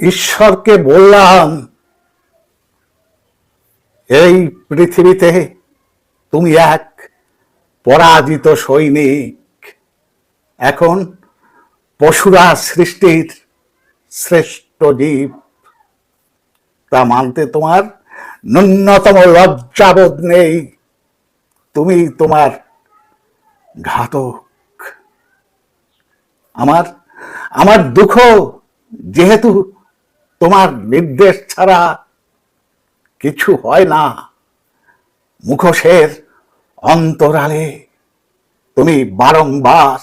ঈশ্বরকে বললাম, এই পৃথিবীতে তুমি এক পরাজিত সৈনিক। এখন পশুরা সৃষ্টির শ্রেষ্ঠ জীব। তা মানতে তোমার ন্যূনতম লজ্জাবোধ নেই। তুমি তোমার ঘাতক। আমার আমার দুঃখ যেহেতু তোমার নির্দেশ ছাড়া কিছু হয় না। মুখোশের অন্তরালে তুমি বারংবার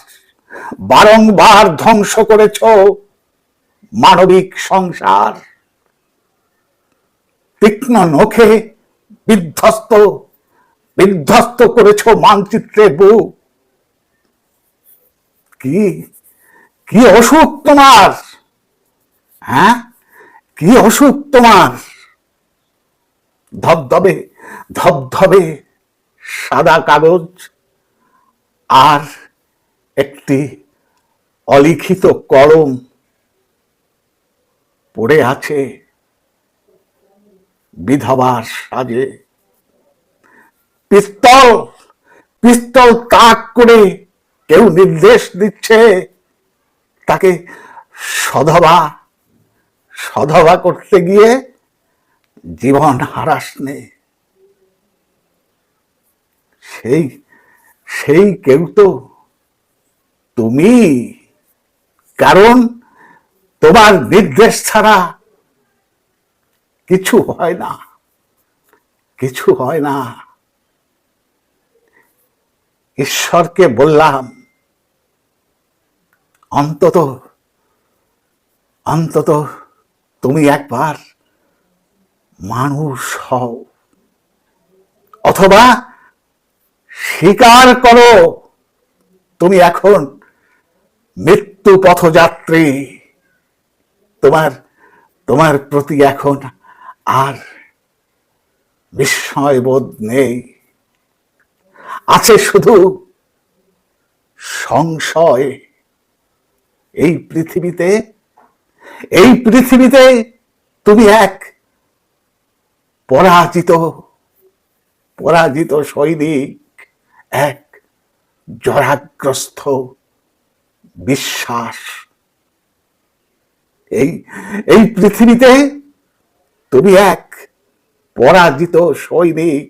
বারংবার ধ্বংস করেছ মানবিক সংসার। তীক্ষ্ণ নখে বিধ্বস্ত বিধ্বস্ত করেছ মানচিত্রের বুক। কি কি অসুখ তোমার? হ্যাঁ? কি অসুখ তোমার? ধবধবে ধবধবে সাদা কাগজ আর একটি অলিখিত কলম পড়ে আছে বিধবার সাজে। পিস্তল পিস্তল তাক করে কেউ নির্দেশ দিচ্ছে, তাকে সধবা সধবা করতে গিয়ে জীবন হারাস নে। সেই সেই কেউ তো তুমি। কারণ তোমার নির্দেশ ছাড়া কিছু হয় না, কিছু হয় না। ঈশ্বরকে বললাম, অন্তত অন্তত তুমি একবার মানুষ হও। অথবা স্বীকার করো, তুমি এখন মৃত্যু পথযাত্রী। তোমার তোমার প্রতি এখন আর বিস্ময়বোধ নেই। আছে শুধু সংশয়। এই পৃথিবীতে এই পৃথিবীতে তুমি এক পরাজিত পরাজিত সৈনিক, এক জরাগ্রস্ত, বিশ্বাস। এই এই পৃথিবীতে তুমি এক পরাজিত সৈনিক,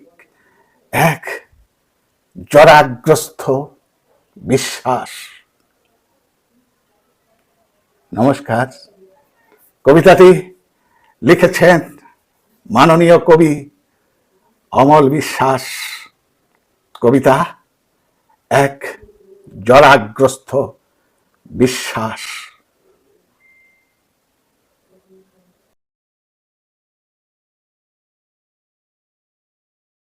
এক জরাগ্রস্ত, বিশ্বাস। নমস্কার। কবিতাটি লিখেছেন মাননীয় কবি অমল বিশ্বাস। কবিতা এক জরাগ্রস্ত বিশ্বাস।